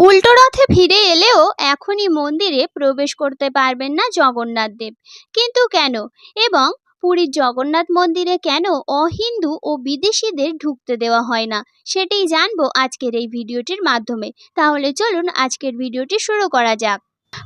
উল্টো রথে ফিরে এলেও এখনই মন্দিরে প্রবেশ করতে পারবেন না জগন্নাথ দেব। কিন্তু কেন? এবং পুরীর জগন্নাথ মন্দিরে কেন অহিন্দু ও বিদেশিদের ঢুকতে দেওয়া হয় না? সেটাই জানব আজকের এই ভিডিওটির মাধ্যমে। তাহলে চলুন আজকের ভিডিওটি শুরু করা যাক।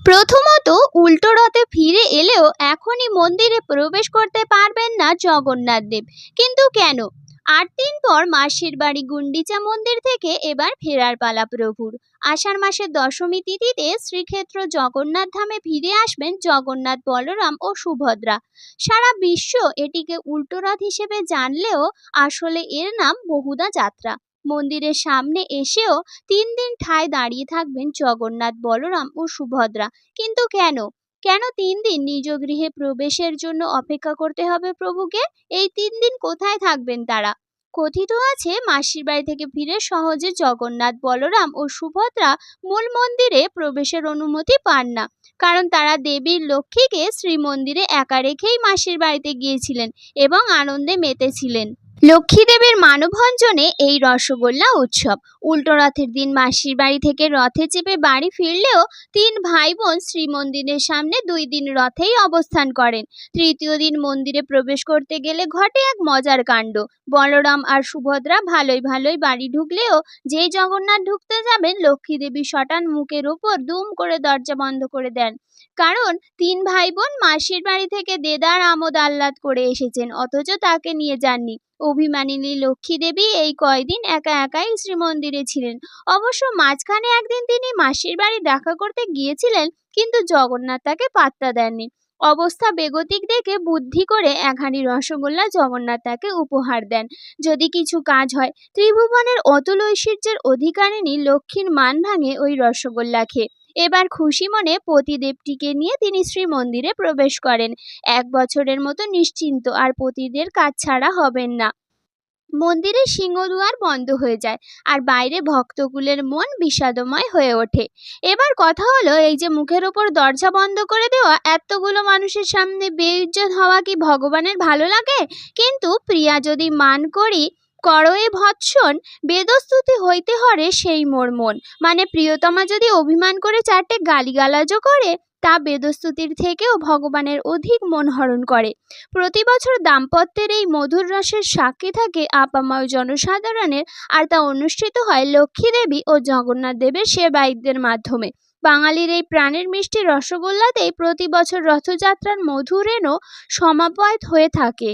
প্রথমত, উল্টো রথে ফিরে এলেও এখনই মন্দিরে প্রবেশ করতে পারবেন না জগন্নাথ দেব। কিন্তু কেন? আট দিন পর মাসির বাড়ি গুন্ডিচা মন্দির থেকে এবার ফেরার পালা প্রভুর। আষাঢ় মাসের দশমী তিথিতে শ্রীক্ষেত্র জগন্নাথ ধামে ফিরে আসবেন জগন্নাথ বলরাম ও সুভদ্রা। সারা বিশ্ব এটিকে উল্টো রথ হিসেবে জানলেও আসলে এর নাম বহুদা যাত্রা। মন্দিরের সামনে এসেও তিন দিন ঠায় দাঁড়িয়ে থাকবেন জগন্নাথ বলরাম ও সুভদ্রা। কিন্তু কেন? কেন তিন দিন নিজ গৃহে প্রবেশের জন্য অপেক্ষা করতে হবে প্রভুকে? এই তিন দিন কোথায় থাকবেন তারা? কথিত আছে, মাসির বাড়ি থেকে ফিরে সহজে জগন্নাথ, বলরাম ও সুভদ্রা মূল মন্দিরে প্রবেশের অনুমতি পান না। কারণ তারা দেবীর লক্ষ্মীকে শ্রীমন্দিরে একা রেখেই মাসির বাড়িতে গিয়েছিলেন এবং আনন্দে মেতেছিলেন। লক্ষ্মী দেবীর মানভঞ্জনে এই রসগোল্লা উৎসব। উল্টো রথের দিন মাসির বাড়ি থেকে রথে চেপে বাড়ি ফিরলেও তিন ভাই বোন শ্রীমন্দিরের সামনে দুই দিন রথেই অবস্থান করেন। তৃতীয় দিন মন্দিরে প্রবেশ করতে গেলে ঘটে এক মজার কাণ্ড। বলরাম আর সুভদ্রা ভালোই ভালোই বাড়ি ঢুকলেও যেই জগন্নাথ ঢুকতে যাবেন লক্ষ্মী দেবী শটান মুখের ওপর দুম করে দরজা বন্ধ করে দেন। কারণ তিন ভাই বোন মাসির বাড়ি থেকে দেদার আমোদ আহ্লাদ করে এসেছেন, অথচ তাকে নিয়ে যাননি। অভিমানিনী লক্ষ্মী দেবী এই কয়দিন একা একাই শ্রীমন্দিরে ছিলেন। অবশ্য মাঝখানে একদিন তিনি মাসির বাড়ি দেখা করতে গিয়েছিলেন, কিন্তু জগন্নাথ তাকে পাত্তা দেননি। অবস্থা বেগতিক দেখে বুদ্ধি করে হাঁড়ি রসগোল্লা জগন্নাথ তাকে উপহার দেন। যদি কিছু কাজ হয়, ত্রিভুবনের অতুল ঐশ্বর্যের অধিকারিণী লক্ষ্মীর মান ভাঙে ওই রসগোল্লা খেয়ে। এবার খুশি মনে পতিদেবটিকে নিয়ে তিনি শ্রীমন্দিরে প্রবেশ করেন। এক বছরের মতো নিশ্চিন্ত আর পতিদের কাজ ছাড়া হবেন না। মন্দিরের সিংহদুয়ার বন্ধ হয়ে যায় আর বাইরে ভক্তকুলের মন বিষাদময় হয়ে ওঠে। এবার কথা হলো, এই যে মুখের ওপর দরজা বন্ধ করে দেওয়া, এতগুলো মানুষের সামনে বেইজ্জত হওয়া কি ভগবানের ভালো লাগে? কিন্তু প্রিয়া যদি মান করি করয়ে ভৎসন বেদস্তুতি হইতে হরে সেই মোর মন। মানে প্রিয়তমা যদি অভিমান করে চারটে গালিগালাজও করে, তা বেদস্তুতির থেকেও ভগবানের অধিক মন হরণ করে। প্রতি বছর দাম্পত্যের এই মধুর রসের সাক্ষী থাকে আপাময় জনসাধারণের, আর তা অনুষ্ঠিত হয় লক্ষ্মী দেবী ও জগন্নাথ দেবের সেবায়িতদের মাধ্যমে। বাঙালির এই প্রাণের মিষ্টি রসগোল্লাতেই প্রতি বছর রথযাত্রার মধুরেণও সমাপয়েত হয়ে থাকে।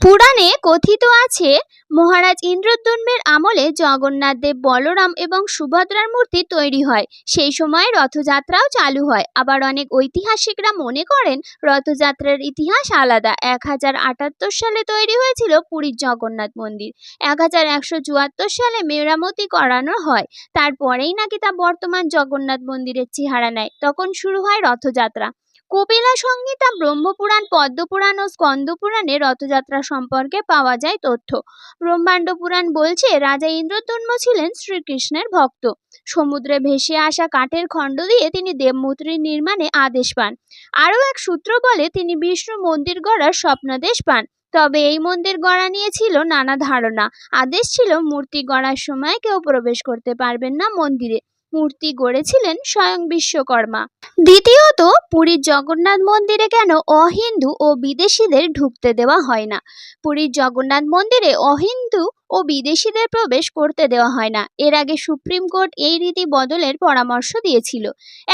পুরাণে কথিত আছে, মহারাজ ইন্দ্রদ্যুম্নের আমলে জগন্নাথ দেব বলরাম এবং সুভদ্রার মূর্তি তৈরি হয়। সেই সময় রথযাত্রাও চালু হয়। আবার অনেক ঐতিহাসিকরা মনে করেন, রথযাত্রার ইতিহাস আলাদা। এক হাজার আটাত্তর সালে তৈরি হয়েছিল পুরীর জগন্নাথ মন্দির। এক হাজার একশো চুয়াত্তর সালে মেরামতি করানো হয়। তারপরেই নাকি তা বর্তমান জগন্নাথ মন্দিরের চেহারা নেয়। তখন শুরু হয় রথযাত্রা। কপিলা সংহিতা ব্রহ্মপুরাণ, পদ্মপুরাণ ও স্কন্দপুরাণে রথযাত্রা সম্পর্কে পাওয়া যায় তথ্য। ব্রহ্মাণ্ড পুরাণ বলছে, রাজা ইন্দ্রতন্ম ছিলেন শ্রীকৃষ্ণের ভক্ত। সমুদ্রে ভেসে আসা কাঠের খণ্ড দিয়ে তিনি দেবমূর্তি নির্মাণে আদেশ পান। আরও এক সূত্র বলে, তিনি বিষ্ণু মন্দির গড়ার স্বপ্নাদেশ পান। তবে এই মন্দির গড়া নিয়ে ছিল নানা ধারণা। আদেশ ছিল, মূর্তি গড়ার সময় কেউ প্রবেশ করতে পারবেন না মন্দিরে। মূর্তি গড়েছিলেন স্বয়ং বিশ্বকর্মা। দ্বিতীয়ত, পুরীর জগন্নাথ মন্দিরে কেন অহিন্দু ও বিদেশিদের ঢুকতে দেওয়া হয় না? পুরীর জগন্নাথ মন্দিরে অহিন্দু ও বিদেশিদের প্রবেশ করতে দেওয়া হয় না। এর আগে সুপ্রিম কোর্ট এই রীতি বদলের পরামর্শ দিয়েছিল।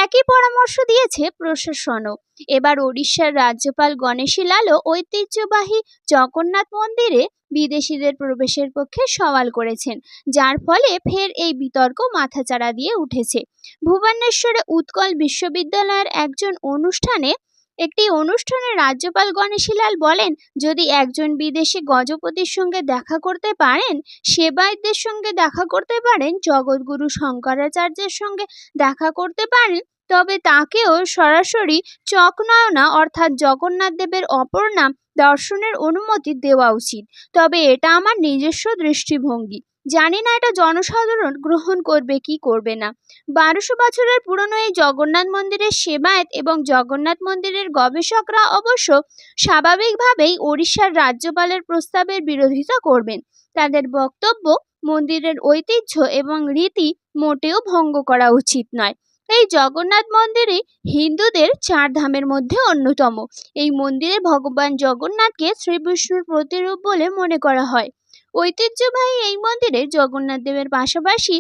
একই পরামর্শ দিয়েছে প্রশাসনও। এবার ওড়িশার রাজ্যপাল গণেশী লালও ঐতিহ্যবাহী জগন্নাথ মন্দিরে বিদেশিদের প্রবেশের পক্ষে সওয়াল করেছেন, যার ফলে ফের এই বিতর্ক মাথাচাড়া দিয়ে উঠেছে। ভুবনেশ্বরে উৎকল বিশ্ববিদ্যালয়ের একজন অনুষ্ঠানে একটি অনুষ্ঠানে রাজ্যপাল গণেশীলাল বলেন, যদি একজন বিদেশি গজপতির সঙ্গে দেখা করতে পারেন, সেবায়তদের সঙ্গে দেখা করতে পারেন, জগৎগুরু শঙ্করাচার্যের সঙ্গে দেখা করতে পারেন, তবে তাকেও সরাসরি চকনয়না অর্থাৎ জগন্নাথ দেবের অপর নাম দর্শনের অনুমতি দেওয়া উচিত। তবে এটা আমার নিজস্ব দৃষ্টিভঙ্গি। জানি না এটা জনসাধারণ গ্রহণ করবে কি করবে না। বারোশো বছরের পুরনো এই জগন্নাথ মন্দিরের সেবায়েত এবং জগন্নাথ মন্দিরের গবেষকরা অবশ্য স্বাভাবিকভাবেই ওড়িশার রাজ্যপালের প্রস্তাবের বিরোধিতা করবেন। তাদের বক্তব্য মন্দিরের ঐতিহ্য এবং রীতি মোটেও ভঙ্গ করা উচিত নয়। এই জগন্নাথ মন্দিরই হিন্দুদের চার ধামের মধ্যে অন্যতম। এই মন্দিরে ভগবান জগন্নাথকে শ্রী বিষ্ণুর প্রতিরূপ বলে মনে করা হয়। ঐতিহ্যবাহী এই মন্দিরে জগন্নাথ দেবের পাশাপাশি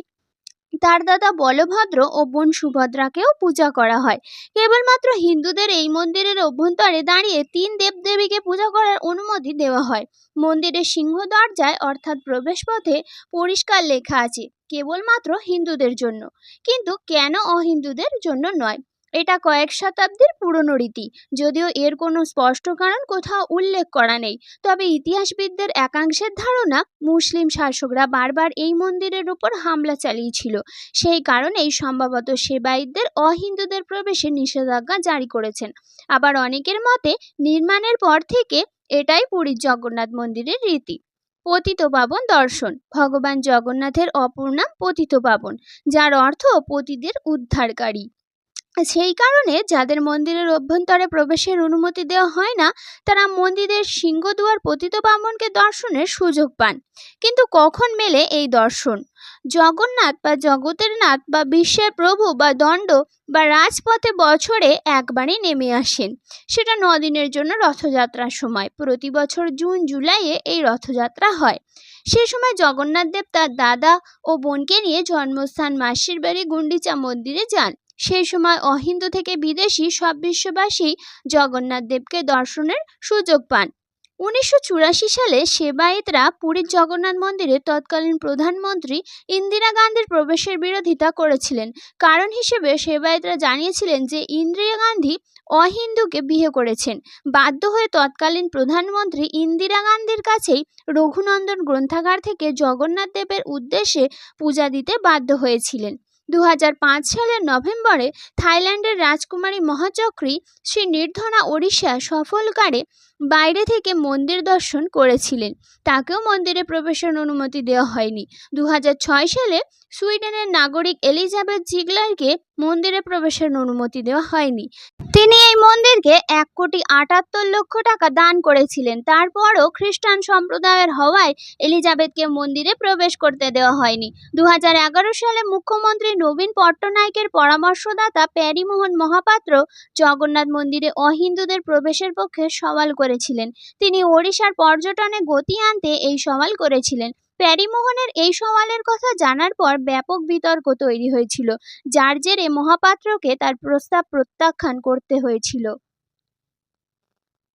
তার দাদা বলভদ্র ও বোন সুভদ্রাকেও পূজা করা হয়। কেবলমাত্র হিন্দুদের এই মন্দিরের অভ্যন্তরে দাঁড়িয়ে তিন দেবদেবীকে পূজা করার অনুমতি দেওয়া হয়। মন্দিরের সিংহ দরজায় অর্থাৎ প্রবেশপথে পরিষ্কার লেখা আছে, কেবলমাত্র হিন্দুদের জন্য। কিন্তু কেন অহিন্দুদের জন্য নয়? এটা কয়েক শতাব্দীর পুরনো রীতি, যদিও এর কোনো স্পষ্ট কারণ কোথাও উল্লেখ করা নেই। তবে ইতিহাসবিদদের একাংশের ধারণা, মুসলিম শাসকরা বারবার এই মন্দিরের উপর হামলা চালিয়েছিল। সেই কারণেই সম্ভবত সেবায়িতদের অহিন্দুদের প্রবেশে নিষেধাজ্ঞা জারি করেছেন। আবার অনেকের মতে, নির্মাণের পর থেকে এটাই পুরীর জগন্নাথ মন্দিরের রীতি। পতিত পাবন দর্শন, ভগবান জগন্নাথের অপর নাম পতিত পাবন, যার অর্থ পতিদের উদ্ধারকারী। সেই কারণে যাদের মন্দিরের অভ্যন্তরে প্রবেশের অনুমতি দেওয়া হয় না, তারা মন্দিরের সিংহদুয়ার পতিত পাবনকে দর্শনের সুযোগ পান। কিন্তু কখন মেলে এই দর্শন? জগন্নাথ বা জগতের নাথ বা বিশ্বের প্রভু বা দণ্ড বা রাজপথে বছরে একবারই নেমে আসেন। সেটা দিনের জন্য রথযাত্রার সময়। প্রতি বছর জুন, জুলাইয়ে এই রথযাত্রা হয়। সে সময় জগন্নাথ দেব তার দাদা ও বোনকে নিয়ে জন্মস্থান মাসির বাড়ি গুন্ডিচা মন্দিরে যান। সেই সময় অহিন্দু থেকে বিদেশি সব বিশ্ববাসী জগন্নাথ দেবকে দর্শনের সুযোগ পান। উনিশশো চুরাশি সালে সেবায়েতরা পুরীর জগন্নাথ মন্দিরে তৎকালীন প্রধানমন্ত্রী ইন্দিরা গান্ধীর প্রবেশের বিরোধিতা করেছিলেন। কারণ হিসেবে সেবায়েতরা জানিয়েছিলেন যে ইন্দিরা গান্ধী অহিন্দুকে বিয়ে করেছেন। বাধ্য হয়ে তৎকালীন প্রধানমন্ত্রী ইন্দিরা গান্ধীর কাছেই রঘুনন্দন গ্রন্থাগার থেকে জগন্নাথ দেবের উদ্দেশ্যে পূজা দিতে বাধ্য হয়েছিলেন। দু হাজার পাঁচ সালের নভেম্বরে থাইল্যান্ডের রাজকুমারী মহাচক্রী শ্রী নির্ধনা ওড়িশা সফলকারে বাইরে থেকে মন্দির দর্শন করেছিলেন। তাকেও মন্দিরে প্রবেশের অনুমতি দেওয়া হয়নি। দু হাজার ছয় সালে সুইডেনের নাগরিক এলিজাবেথ জিগলারকে মন্দিরে প্রবেশের অনুমতি দেওয়া হয়নি। তিনি এই মন্দিরকে এক কোটি আটাত্তর লক্ষ টাকা দান করেছিলেন। তারপরও খ্রিস্টান সম্প্রদায়ের হওয়ায় এলিজাবেথকে মন্দিরে প্রবেশ করতে দেওয়া হয়নি। দু হাজার এগারো সালে মুখ্যমন্ত্রী নবীন পট্টনায়কের পরামর্শদাতা প্যারিমোহন মহাপাত্র জগন্নাথ মন্দিরে অহিন্দুদের প্রবেশের পক্ষে সওয়াল করেছিলেন। তিনি ওড়িশার পর্যটনে গতি আনতে এই সওয়াল করেছিলেন। প্যারিমোহনের এই সওয়ালের কথা জানার পর ব্যাপক বিতর্ক তৈরি হয়েছিল, যার জেরে মহাপাত্রকে তার প্রস্তাব প্রত্যাখ্যান করতে হয়েছিল।